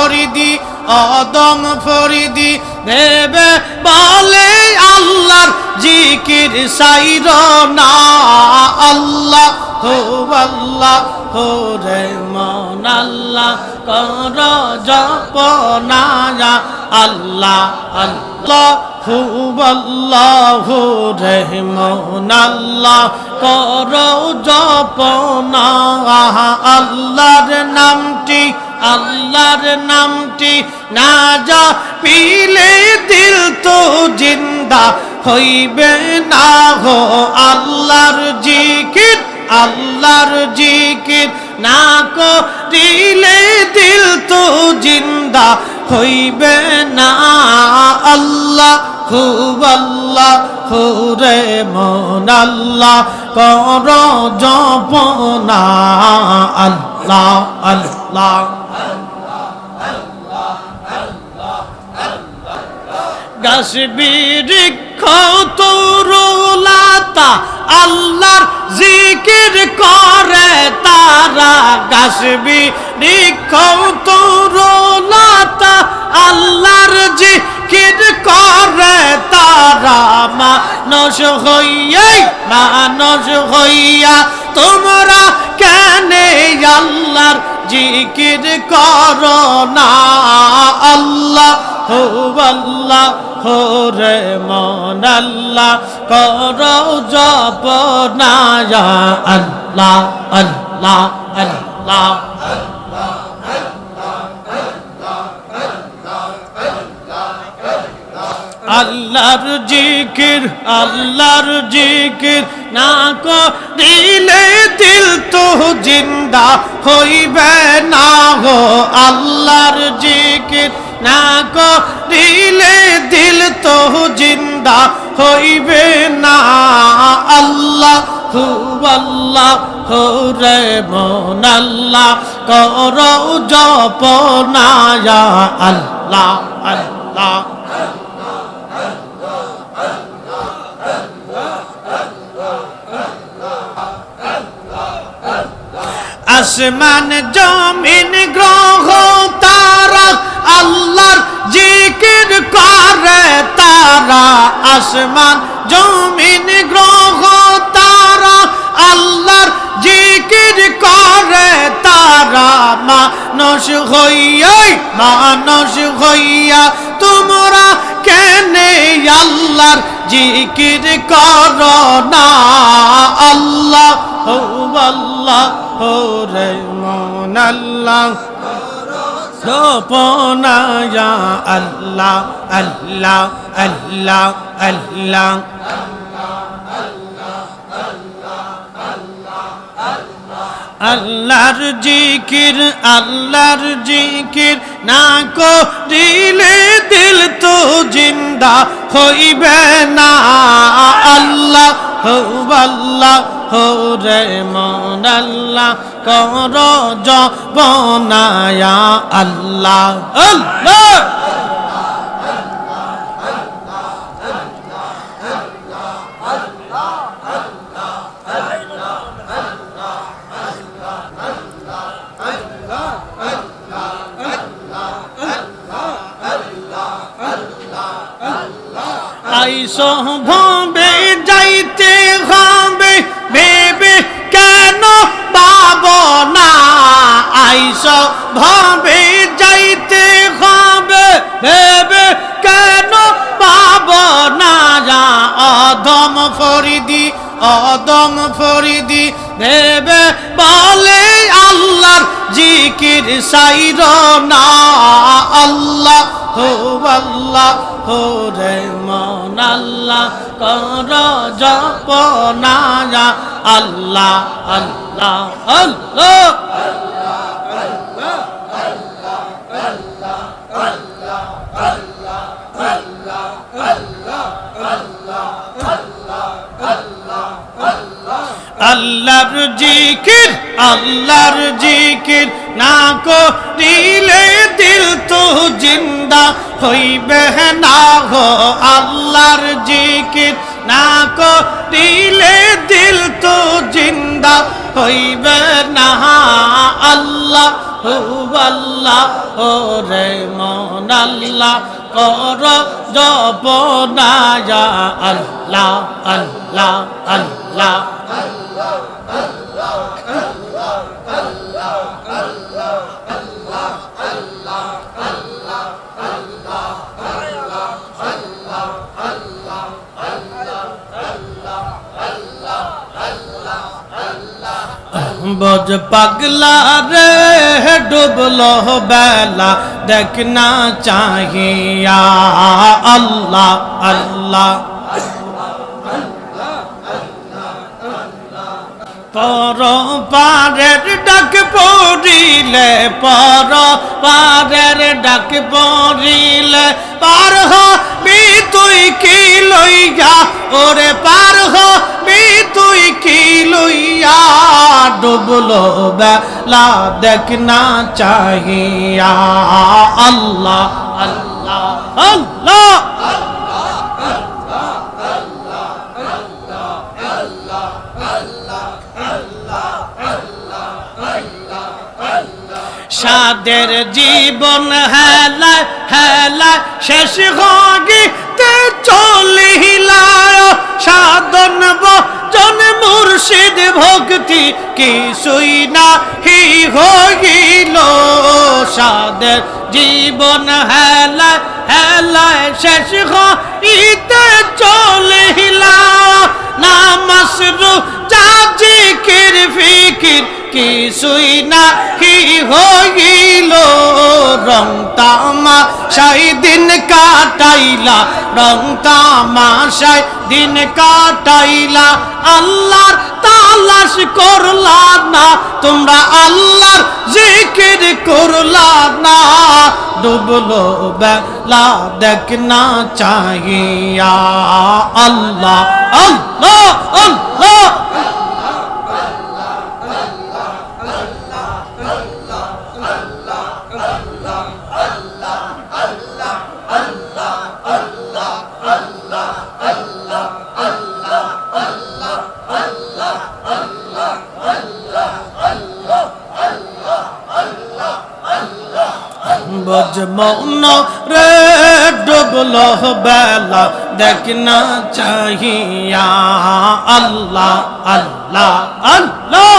ফরিদি অদম ফরিদি, দেবে বলে আল্লাহর জিকির, সাইর না আল্লাহ, হো আল্লাহ, হো রে মন আল্লাহ, কর জপনা আল্লাহ আল্লাহ, হু আল্লাহ রে মন আল্লাহ, কর জপনা আল্লাহর নামটি আল্লাহর নামটি না যা পিলে দিল তো জিন্দা হইবে না হো আল্লাহর জিকির আল্লাহর জিকির না করিলে দিল তো জিন্দা হইবে না। আল্লাহ খুব আল্লাহ হুরে মন আল্লাহ, কর জপনা আল্লাহ। আল্লাহ গাছ বৃক্ষ তরুলাতা আল্লাহর জিকির করে তারা গাছ বৃক্ষ তরুলাতা আল্লাহর জিকির করে তারা মানুষ হইয়াই মানুষ হইয়া। তোমরা কেন আল্লাহর জিকির করো না? আল্লাহ হো আল্লাহ হো রে মন আল্লাহ করো জপ না আল্লাহ আল্লাহ আল্লাহ। আল্লাহর জিকির আল্লাহর জিকির। না দিলে দিল তো জিন্দা হইবে না গো আল্লাহর জিকির। না দিলে দিল তো জিন্দা হইবে না। আল্লাহ হু আল্লাহ হো রে মন আল্লাহ, কর জপ না আল্লাহ আল্লাহ। আসমান জমিন গ্রহ তারা আল্লাহর জিকির করে। তারা আসমান জমিন গ্রহ তারা আল্লাহর জিকির করে। তারা মানুষ হইয়াই মানুষ হইয়া, তোমরা কেনে আল্লাহর জিকির কর না? আল্লাহ আল্লাহ। হো রে মন আল্লাহ। সোপনায়া আল্লাহ আল্লাহ আল্লাহ আল্লাহ। আল্লাহর জিকির আল্লাহর জিকির না করিলে দিল তো জিন্দা হইবে না। আল্লাহ আল্লাহ রে মন আল্লাহ কর জবনায়া আল্লাহ। আল্লাহ ভাবে যাইতে অদম ফরিদি ভেবে বলে আল্লাহর জিকির সাইর না আল্লাহ, হো আল্লাহ, হো রে মন আল্লাহ, কর জপনা আল্লাহ আল্লাহ আল্লাহ। আল্লাহর জিকির আল্লাহর জিকির না করিলে দিল তো জিন্দা হইবে না গো। আল্লাহর জিকির না করিলে দিল তো জিন্দা হইবে না। আল্লাহ আল্লাহ ও রে মন আল্লাহ কর জপনায়া আল্লাহ আল্লাহ আল্লাহ। বজ পাগলা রে ডুবলো বেলা দেখনা চাহিয়া আল্লাহ আল্লাহ পর পারের ডাক পড়িলে পর পারের ডাক পড়িলে পার হবি তুই কি লইয়া, ওরে পার হবি তুই কি লইয়া, ডুবলো বেলা দেখ না চাহিয়া। আল্লাহ আল্লাহ আল্লাহ। সাদের জীবন হেলা হেলা, শেষ হগিতে চলিলা সাধন বচন মুর্শিদ ভক্তি কিছুই না হি হইল। সাদের জীবন হেলা হেলা, শেষ হইতে চলিলা নামাস রু চাচিকির ফিকির কিছুই না কি হইল রং তামা, সাই দিন কাটাইলা। রং তামাশাই দিন কাটাইলা। আল্লাহর তালাশ করলা না, তোমরা আল্লাহর জিকির করলা না। ডুবলো বেলা দেখ না চাহিয়া, আল্লাহ আল্লাহ আল্লাহ। বজমন রে ডুবল বেলা দেখ না চাহিয়া। আল্লাহ আল্লাহ আল্লাহ।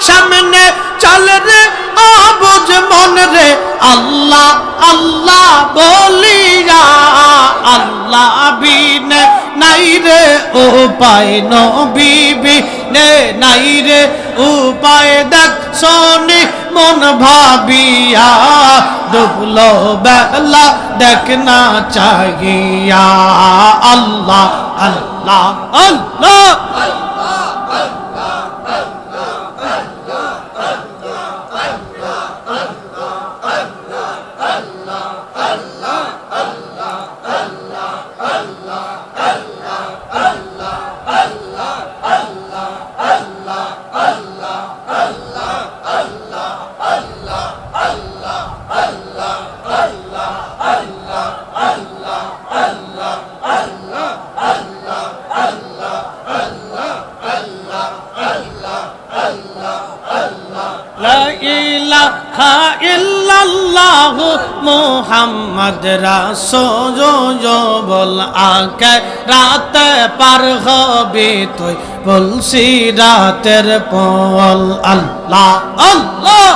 সামনে চল রে আবুজ মন রে। আল্লাহ আল্লাহ বলিয়া, আল্লাহ বিনে নাই রে, উপায় নবীবি নে নাই রে। উপায় দেখ শোনি, মন ভাবিয়া ডুবলো বেলা দেখ না চাহিয়া। আল্লাহ আল্লাহ আল্লাহ। Allah. মুহাম্মদ রাসূল বল আকে, রাতে পার হবে তুই, বলছি রাতের পল, আল্লাহ আল্লাহ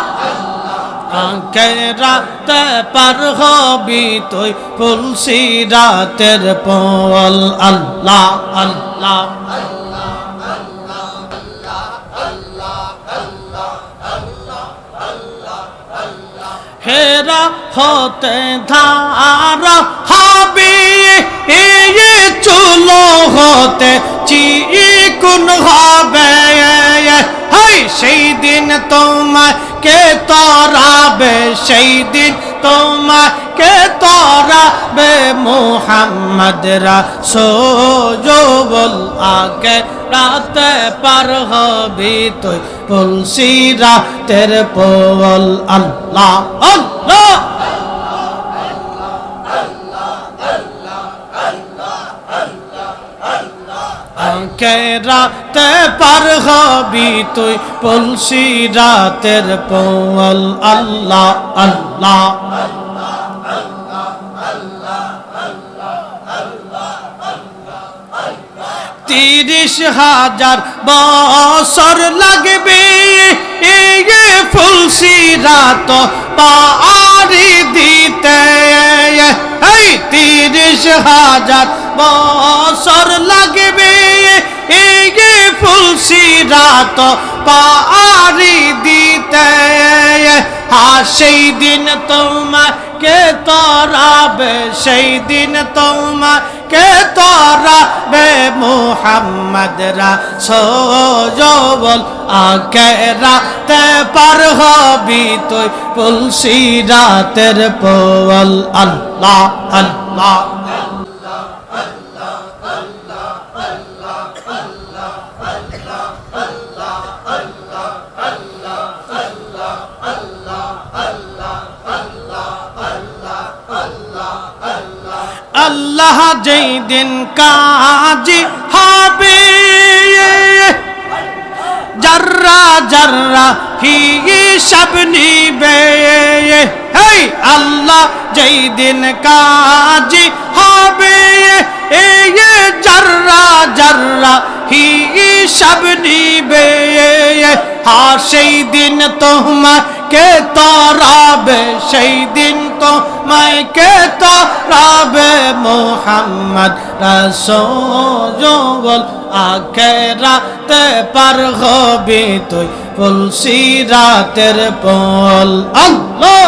আঁকে, রাতে পার হবি তুই তুলসি রাতের পল, আল্লাহ আল্লাহ আল্লাহ। হেরা হতে ধারা হবে চুলো হতে চিকুন হবে। সেই দিন তোমাকে তরাবে সেই দিন তোমাকে তরাবে মোহাম্মদ রাসূল আগে রাতে পার হবি তুই তুলসি রাতের পোল আল্লাহ আল্লাহ। আঁকে রাতে পার হবি তুই তুলসি রাতের পোল আল্লাহ আল্লাহ, তিরিশ হাজার বছর লাগবে ফুলসি রাত পারি দিতে। তিরিশ হাজার বছর লাগবে এই ফুলসি রাত পারি দিতে। হা সেই দিন তোমাকে তরাবে, সেই দিন তোমাকে তরাবে মোহাম্মদ রাসূল আগে রাতে পার হবি তুই তুলসি রাতের পোল আল্লাহ আল্লাহ আল্লাহ। যেই দিন কাজী হবে। জর্রা জর্রা হিসাব নিবে। হেই, আল্লাহ যেই দিন কাজী হবে। এ জর্রা জর্রা হিসাব নিবে। হা সেই দিন তোমাকে তরাবে, সেই দিন তো কে তরাবে মোহাম্মদ রসোল আখে রাতে পার হবি তুই তুলসি রাতের পল। আল্লাহ!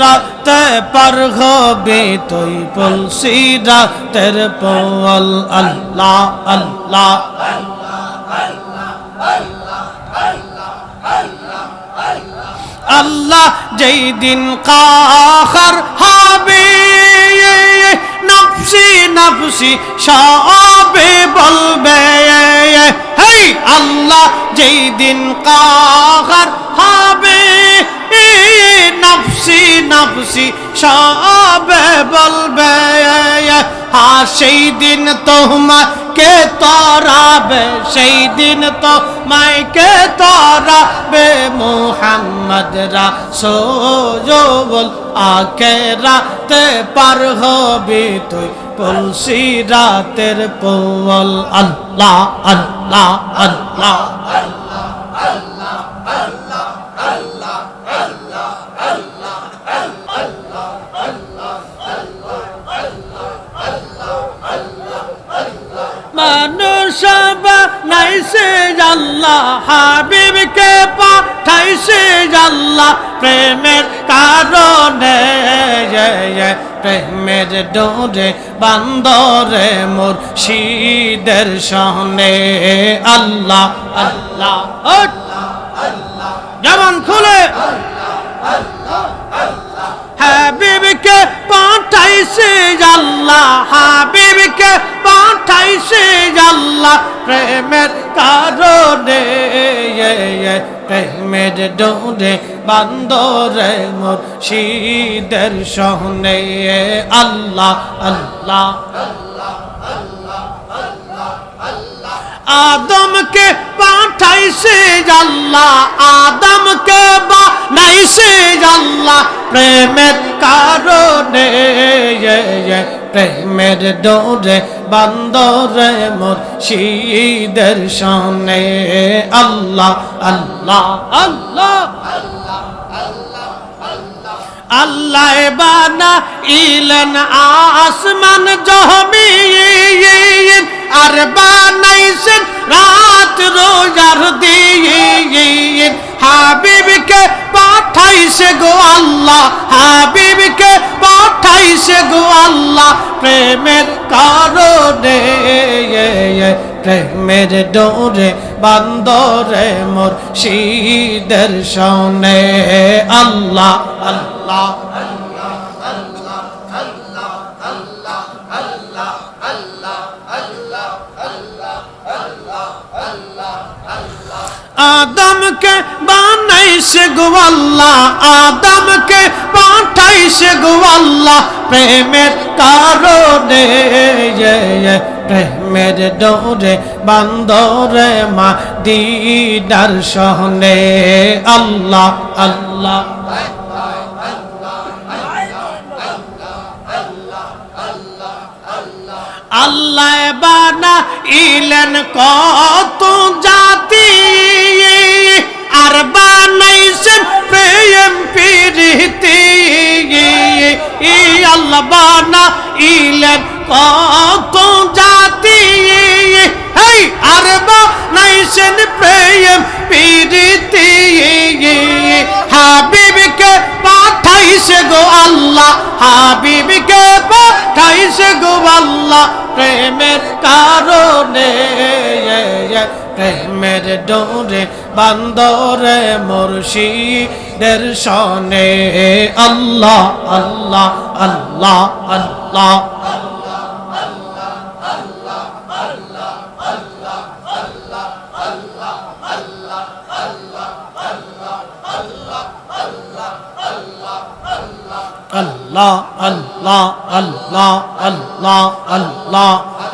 রাতে পার হবি তুই তুলসি রাতের পল আল্লাহ আল্লাহ আল্লাহ। যেই দিন কাহার হবে, নফসি নফসি সবে বলবে, হেই আল্লাহ। যেই দিন কাহার হবে নফসি নফসি, সবে বলবে, হা, সেই দিন তোমাকে তরাবে, সেই দিন তোমাকে তরাবে মোহাম্মদ রাসূল আকে রাতে পার হবি তুই তুলসি রাতের পোল আল্লাহ আল্লাহ আল্লাহ। বানাইছে আল্লাহ হাবিবকে পাঠাইছে আল্লাহ প্রেমের কারণে প্রেমের ডোরে বান্দরে মোর শীদের সহনে আল্লাহ আল্লাহ যেমন খুলে হাবিবকে পাঠাইছে আল্লাহ হাবিবকে পাঠাইছে আল্লাহ প্রেমের কারণে, প্রেমের ডোরে বান্দরে মোর শীদের সহনে, আল্লাহ আল্লাহ, আদমকে পাঠাইছে আল্লাহ, আদমকে বানাইছে আল্লাহ প্রেমের কারণে, প্রেমের ডোরে বান্দরে মুর্শিদের শানে আল্লাহ আল্লাহ আল্লাহ আল্লাহ বানা ইলেন আসমান জহমিন, আর বানাইছেন রাত রোজার দিন। হাবিবকে পাঠাইছে গো আল্লাহ, হাবিবকে পাঠাইছে গো আল্লাহ প্রেমের কারণে প্রেমের ডোরে বান্দরে মোর শীদের শোনে আল্লাহ আল্লাহ আদমকে বানাইছে গো আল্লাহ আদমকে পাঠাইছে গো আল্লাহ প্রেমের কারণে প্রেমের ডোরে বান্দরে মা দিদার সহনে আল্লাহ আল্লাহ আল্লাহ বানা ইলেন কত জাতি আর বানাইছেন প্রেম প্রীতি। ই আল্লাহ বানা ইলেন কত জাতি। হেই আর বানাইছেন প্রেম প্রীতি। হাবিবকে পাঠাইছে গো আল্লাহ, হাবিবকে পাঠাইছে গো আল্লাহ। প্রেমের কারণে, প্রেমের ডোরে বান্দরে মুর্শিদের সনে আল্লাহ আল্লাহ আল্লাহ আল্লাহ Allah, Allah, Allah, Allah, Allah, Allah.